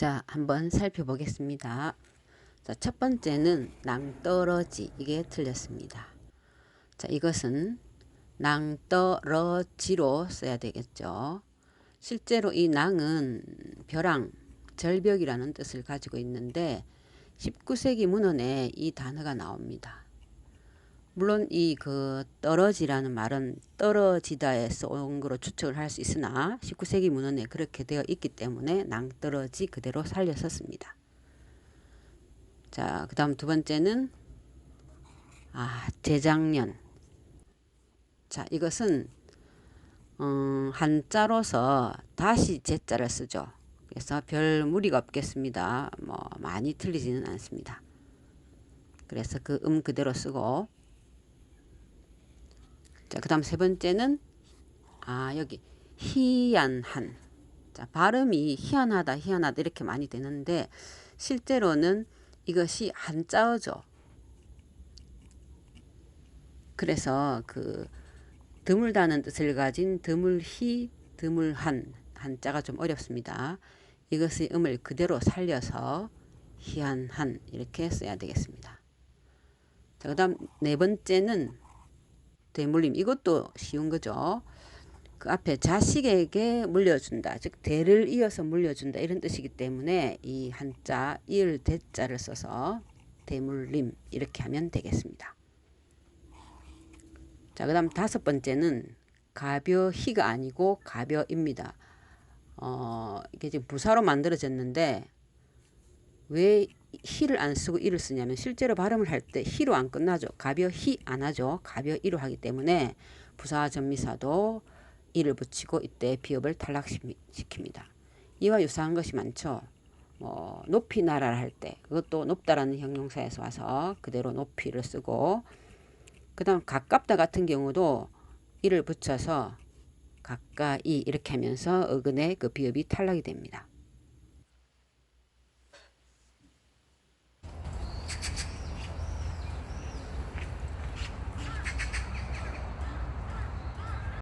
자, 한번 살펴보겠습니다. 자, 첫 번째는 낭떠러지. 이게 틀렸습니다. 자, 이것은 낭떠러지로 써야 되겠죠. 실제로 이 낭은 벼랑, 절벽이라는 뜻을 가지고 있는데 19세기 문헌에 이 단어가 나옵니다. 물론 이 그 떨어지라는 말은 떨어지다에서 온 거로 추측을 할 수 있으나 19세기 문헌에 그렇게 되어 있기 때문에 낭떠러지 그대로 살려섰습니다. 자, 그 다음 두 번째는 아, 재작년. 자, 이것은 음, 한자로서 다시 제자를 쓰죠. 그래서 별 무리가 없겠습니다. 뭐 많이 틀리지는 않습니다. 그래서 그 음 그대로 쓰고 자, 그 다음 세 번째는 아 여기 희한한 자 발음이 희한하다 희한하다 이렇게 많이 되는데 실제로는 이것이 한자어죠. 그래서 그 드물다는 뜻을 가진 드물희 드물한 한자가 좀 어렵습니다. 이것의 음을 그대로 살려서 희한한 이렇게 써야 되겠습니다. 자, 그 다음 네 번째는 대물림 이것도 쉬운 거죠. 그 앞에 자식에게 물려준다. 즉 대를 이어서 물려준다 이런 뜻이기 때문에 이 한자 이을 대자를 써서 대물림 이렇게 하면 되겠습니다. 자, 그 다음 다섯 번째는 가벼희가 아니고 가벼입니다. 어, 이게 지금 부사로 만들어졌는데 왜 히를 안 쓰고 이를 쓰냐면 실제로 발음을 할 때 히로 안 끝나죠. 가벼 히 안 하죠. 가벼 이로 하기 때문에 부사 전미사도 이를 붙이고 이때 비읍을 탈락시킵니다. 이와 유사한 것이 많죠. 뭐 높이 날아라 할때 그것도 높다라는 형용사에서 와서 그대로 높이를 쓰고 그 다음 가깝다 같은 경우도 이를 붙여서 가까이 이렇게 하면서 어근의 그 비읍이 탈락이 됩니다.